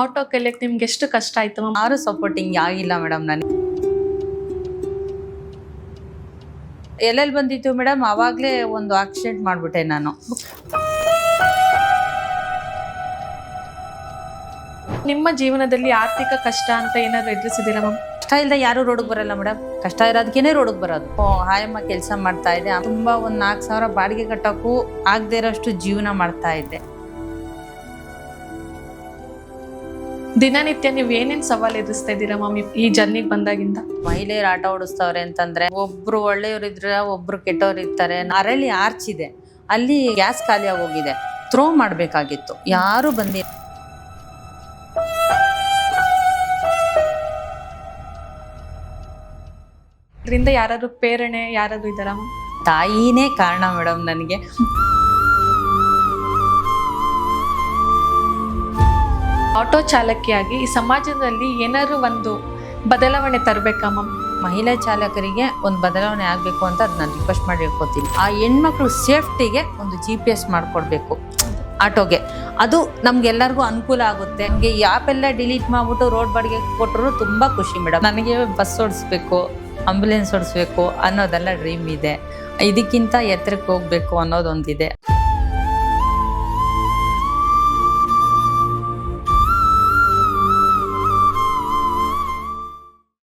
Auto ಕಲಿಯಕ್ ನಿಮ್ಗೆ ಎಷ್ಟು ಕಷ್ಟ ಆಯ್ತು ಮ್ಯಾಮ್ ಯಾರು ಸಪೋರ್ಟಿಂಗ್ ಆಗಿಲ್ಲ ಮೇಡಮ್ ನನಗೆ ಎಲ್ಲೆಲ್ಲಿ ಬಂದಿತ್ತು ಮೇಡಮ್ ಅವಾಗಲೇ ಒಂದು ಆಕ್ಸಿಡೆಂಟ್ ಮಾಡಿಬಿಟ್ಟೆ ನಾನು. ನಿಮ್ಮ ಜೀವನದಲ್ಲಿ ಆರ್ಥಿಕ ಕಷ್ಟ ಅಂತ ಏನಾದ್ರು ಎದುರಿಸಿದ್ದೀರಾ ಮ್ಯಾಮ್ ಕಷ್ಟ ಇಲ್ಲದೆ ಯಾರು ರೋಡಿಗೆ ಬರಲ್ಲ ಮೇಡಮ್ ಕಷ್ಟ ಇರೋದಕ್ಕೇನೆ ರೋಡಿಗೆ ಬರೋದು. ಓ, ಹಾಯಮ್ಮ ಕೆಲಸ ಮಾಡ್ತಾ ಇದ್ದೆ ತುಂಬಾ ಒಂದು ನಾಲ್ಕು ಸಾವಿರ ಬಾಡಿಗೆ ಕಟ್ಟೋಕ್ಕೂ ಆಗದೆ ಇರೋಷ್ಟು ಜೀವನ ಮಾಡ್ತಾ ಇದ್ದೆ. ದಿನನಿತ್ಯ ನೀವು ಏನೇನ್ ಸವಾಲ್ ಎದುರಿಸ್ತಾ ಇದ್ದೀರಾ ಮಮ್ಮಿ ಈ ಜರ್ನಿಗೆ ಬಂದಾಗಿಂದ? ಮಹಿಳೆಯರು ಆಟ ಓಡಿಸ್ತವ್ರೆ ಅಂತಂದ್ರೆ ಒಬ್ರು ಒಳ್ಳೆಯವ್ರು ಇದ್ರೆ ಒಬ್ರು ಕೆಟ್ಟವ್ರು ಇರ್ತಾರೆ. ಅರಲ್ಲಿ ಆರ್ಚ್ ಇದೆ ಅಲ್ಲಿ ಗ್ಯಾಸ್ ಖಾಲಿ ಆಗೋಗಿದೆ. ಥ್ರೋ ಮಾಡಬೇಕಾಗಿತ್ತು. ಯಾರು ಬಂದಿ ಇದರಿಂದ ಯಾರಾದ್ರೂ ಪ್ರೇರಣೆ ಯಾರಾದ್ರೂ ಇದ್ದಾರಾ ತಾಯಿನೇ ಕಾರಣ ಮೇಡಮ್ ನನಗೆ. ಆಟೋ ಚಾಲಕಿಯಾಗಿ ಈ ಸಮಾಜದಲ್ಲಿ ಏನಾದ್ರು ಒಂದು ಬದಲಾವಣೆ ತರಬೇಕಮ್ಮ ಮಹಿಳಾ ಚಾಲಕರಿಗೆ ಒಂದು ಬದಲಾವಣೆ ಆಗಬೇಕು ಅಂತ ಅದು ನಾನು ರಿಕ್ವೆಸ್ಟ್ ಮಾಡಿ ಹೇಳ್ಕೊತೀನಿ ಆ ಹೆಣ್ಮಕ್ಳು ಸೇಫ್ಟಿಗೆ ಒಂದು ಜಿ ಪಿ ಎಸ್ ಮಾಡಿಕೊಡ್ಬೇಕು ಆಟೋಗೆ. ಅದು ನಮ್ಗೆಲ್ಲರಿಗೂ ಅನುಕೂಲ ಆಗುತ್ತೆ. ನಮಗೆ ಈ ಎಲ್ಲ ಡಿಲೀಟ್ ಮಾಡಿಬಿಟ್ಟು ರೋಡ್ ಬಾಡಿಗೆ ಕೊಟ್ಟರು ತುಂಬ ಖುಷಿ ಮೇಡಮ್ ನನಗೆ ಬಸ್ ಓಡಿಸ್ಬೇಕು ಆಂಬ್ಯುಲೆನ್ಸ್ ಓಡಿಸ್ಬೇಕು ಅನ್ನೋದೆಲ್ಲ ಡ್ರೀಮ್ ಇದೆ. ಇದಕ್ಕಿಂತ ಎತ್ತರಕ್ಕೆ ಹೋಗ್ಬೇಕು ಅನ್ನೋದೊಂದಿದೆ.